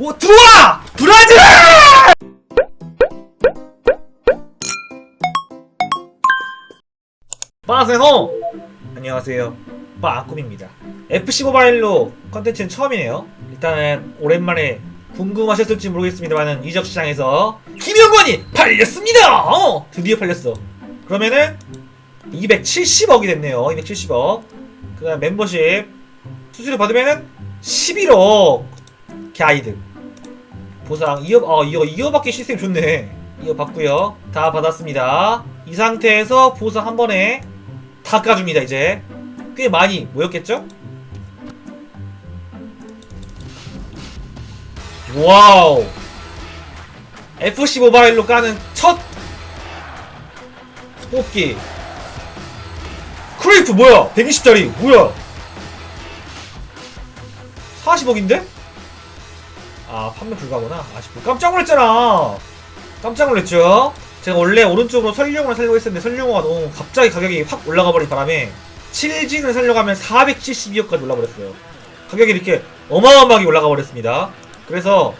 오 들어와! 브라질! 빠세호! 안녕하세요. 빠꿈입니다. FC 모바일로 컨텐츠는 처음이네요. 일단은 오랜만에 궁금하셨을지 모르겠습니다만은 이적 시장에서 김영권이 팔렸습니다. 어, 드디어 팔렸어. 그러면은 270억이 됐네요. 270억. 그 다음 멤버십 수수료 받으면은 11억 가이드 보상 2억 어 2억 2억 받기 시스템 좋네. 2억 받고요. 다 받았습니다. 이 상태에서 보상 한 번에 다 까줍니다 이제. 꽤 많이 모였겠죠? 와우. FC 모바일로 까는 첫 뽑기. 크레이프 뭐야? 120짜리 뭐야? 40억인데? 아 판매 불가구나. 아쉽고. 깜짝 놀랐잖아. 깜짝 놀랐죠? 제가 원래 오른쪽으로 설룡을 살려고 했었는데 설룡호가 너무 갑자기 가격이 확 올라가 버린 바람에 7진을 살려고 하면 472억까지 올라버렸어요. 가격이 이렇게 어마어마하게 올라가 버렸습니다. 그래서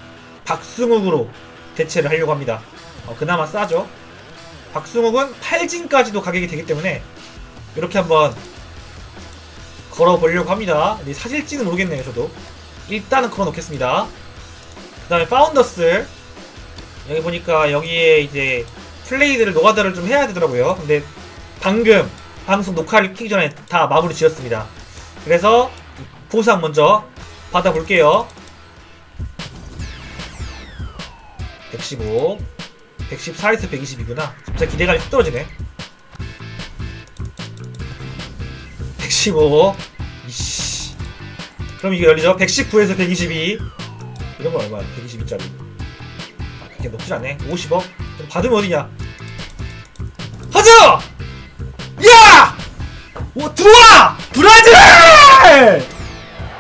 박승욱으로 대체를 하려고 합니다. 어, 그나마 싸죠? 박승욱은 8진까지도 가격이 되기 때문에 이렇게 한번 걸어보려고 합니다. 근데 사실지는 모르겠네요 저도. 일단은 걸어놓겠습니다 그 다음에 파운더스 여기 보니까 여기에 이제 플레이들을 노가다를 좀 해야 되더라고요. 근데 방금 방송 녹화를 키기 전에 다 마무리 지었습니다. 그래서 이 보상 먼저 받아볼게요. 115 114에서 120이구나. 갑자기 기대감이 확 떨어지네. 115 이씨. 그럼 이게 열리죠? 119에서 122 이런 거 얼마야 122짜리 아 그렇게 높진 않네 50억 그럼 받으면 어디냐 하자 야! 오 들어와! 브라질!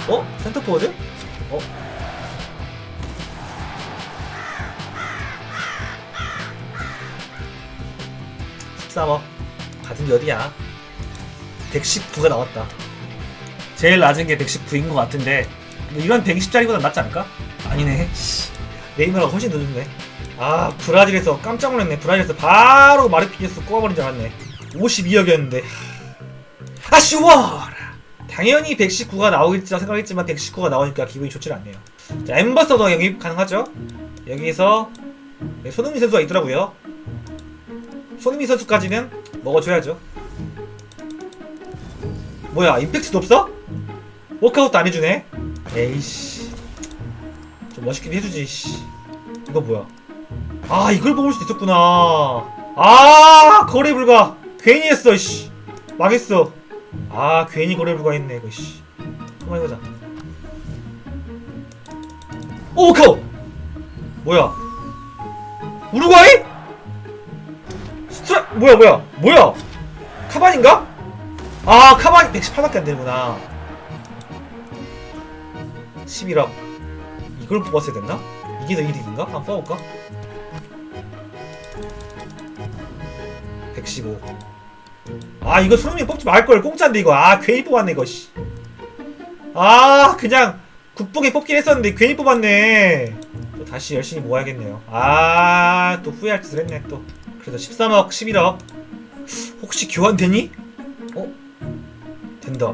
어? 센터 포워드? 어? (13억) 받은 게 어디야 119가 나왔다 제일 낮은 게 119인 것 같은데 뭐 이건 120짜리보다 낫지 않을까? 아니네. 씨. 네이마가 훨씬 더 좋네. 아 브라질에서 깜짝 놀랐네. 브라질에서 바로 마르피니스 꼬아버린 줄 알았네. 52억이었는데. 아쉬워라. 당연히 119가 나오겠지 생각했지만 119가 나오니까 기분이 좋질 않네요. 자 엠버서더 영입 가능하죠? 여기서 네, 손흥민 선수가 있더라고요. 손흥민 선수까지는 먹어줘야죠. 뭐야 임팩트도 없어? 워크아웃도 안 해주네? 에이씨 좀 멋있게 해주지 씨. 이거 뭐야? 아 이걸 뽑을 수도 있었구나. 아 거래 불가. 괜히 했어 씨. 망했어. 아 괜히 거래 불가 했네 이거 씨. 한번 해보자. 오 카우 뭐야? 우루과이? 스트라 뭐야 뭐야? 뭐야? 카반인가? 아 카반이 118밖에 안 되는구나. 11억 이걸 뽑았어야 됐나? 이게 더 이득인가? 한번 뽑아볼까? 115. 아 이거 손흥민 뽑지 말걸 공짜인데 이거 아 괜히 뽑았네 이거 씨. 아 그냥 국뽕에 뽑긴 했었는데 괜히 뽑았네 또 다시 열심히 모아야겠네요 아 또 후회할 짓을 했네 또 그래서 13억 11억 혹시 교환되니? 어? 된다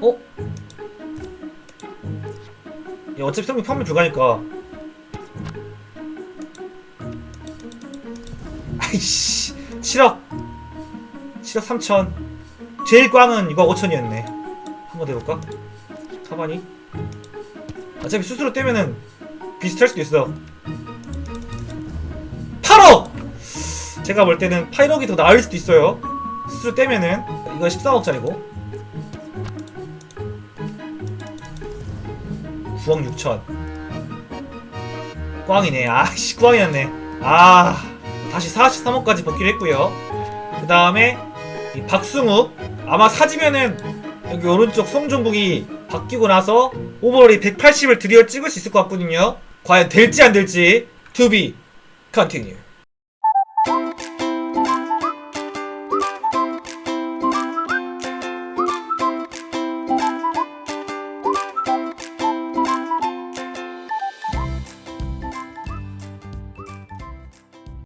어? 야 어차피 성민 판매 불가니까. 아이씨 7억. 7억 3천. 제일 꽝은 이거 5천이었네. 한번 해볼까? 가만히 어차피 수수료 떼면은 비슷할 수도 있어. 8억! 제가 볼 때는 8억이 더 나을 수도 있어요. 수수료 떼면은. 이거 13억짜리고 9억 6천. 꽝이네. 아씨 꽝이었네. 아 다시 43억까지 복귀를 했고요. 그 다음에 이 박승욱. 아마 사지면은 여기 오른쪽 송종국이 바뀌고 나서 오버롤이 180을 드디어 찍을 수 있을 것 같거든요. 과연 될지 안 될지 be continue